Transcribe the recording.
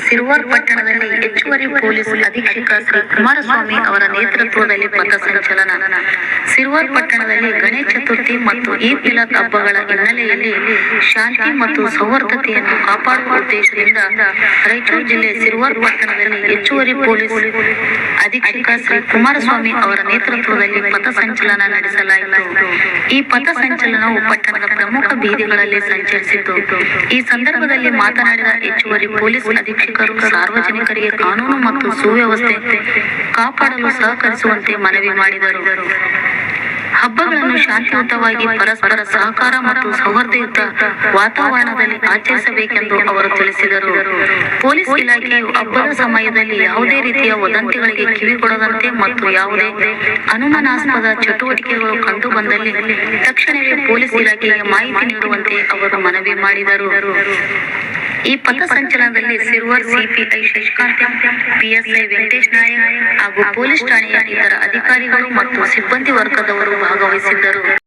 ಸಿರುವಾರ್ ಪಟ್ಟಣದಲ್ಲಿ ಹೆಚ್ಚುವರಿ ಪೊಲೀಸ್ ಅಧೀಕ್ಷಕ ಶ್ರೀ ಕುಮಾರಸ್ವಾಮಿ ಅವರ ನೇತೃತ್ವದಲ್ಲಿ ಪಥಸಂಚಲನ ಸಿರುವಾರ್ ಪಟ್ಟಣದಲ್ಲಿ ಗಣೇಶ ಚತುರ್ಥಿ ಮತ್ತು ಈದ್ ಮಿಲಾದ್ ಹಬ್ಬಗಳ ಹಿನ್ನೆಲೆಯಲ್ಲಿ ಶಾಂತಿ ಮತ್ತು ಸೌಹಾರ್ದತೆಯನ್ನು ಕಾಪಾಡುವ ಉದ್ದೇಶದಿಂದ ರಾಯಚೂರು ಜಿಲ್ಲೆ ಸಿರುವಾರ್ ಪಟ್ಟಣದಲ್ಲಿ ಹೆಚ್ಚುವರಿ ಪೊಲೀಸ್ ಅಧೀಕ್ಷಕ ಶ್ರೀ ಕುಮಾರಸ್ವಾಮಿ ಅವರ ನೇತೃತ್ವದಲ್ಲಿ ಪಥಸಂಚಲನ ನಡೆಸಲಾಯಿತು. ಈ ಪಥಸಂಚಲನವು ಪಟ್ಟಣದ ಪ್ರಮುಖ ಬೀದಿಗಳಲ್ಲಿ ಸಂಚರಿಸಿತು. ಈ ಸಂದರ್ಭದಲ್ಲಿ ಮಾತನಾಡಿದ ಹೆಚ್ಚುವರಿ ಪೊಲೀಸ್ ಅಧೀಕ್ಷಕರು ಸಾರ್ವಜನಿಕರಿಗೆ ಕಾನೂನು ಮತ್ತು ಸುವ್ಯವಸ್ಥೆ ಕಾಪಾಡಲು ಸಹಕರಿಸುವಂತೆ ಮನವಿ ಮಾಡಿದರು. ಹಬ್ಬಗಳನ್ನು ಶಾಂತಿಯುತವಾಗಿ ಪರಸ್ಪರ ಸಹಕಾರ ಮತ್ತು ಸೌಹಾರ್ದಯುತ ವಾತಾವರಣದಲ್ಲಿ ಆಚರಿಸಬೇಕೆಂದು ಅವರು ತಿಳಿಸಿದರು. ಪೊಲೀಸ್ ಇಲಾಖೆಯು ಹಬ್ಬದ ಸಮಯದಲ್ಲಿ ಯಾವುದೇ ರೀತಿಯ ವದಂತಿಗಳಿಗೆ ಕಿವಿಗೊಡದಂತೆ ಮತ್ತು ಯಾವುದೇ ಅನುಮಾನಾಸ್ಪದ ಚಟುವಟಿಕೆಗಳು ಕಂಡು ಬಂದಲ್ಲಿ ತಕ್ಷಣವೇ ಪೊಲೀಸ್ ಇಲಾಖೆಗೆ ಮಾಹಿತಿ ನೀಡುವಂತೆ ಅವರು ಮನವಿ ಮಾಡಿದರು. ಈ ಪಥಸಂಚಲನದಲ್ಲಿ Sirwar C P I Shashikant P S I Venkatesh Nayak ಹಾಗೂ ಪೊಲೀಸ್ ಠಾಣೆಯ ಇತರ ಅಧಿಕಾರಿಗಳು ಮತ್ತು ಸಿಬ್ಬಂದಿ ವರ್ಗದವರು ಭಾಗವಹಿಸಿದ್ದರು.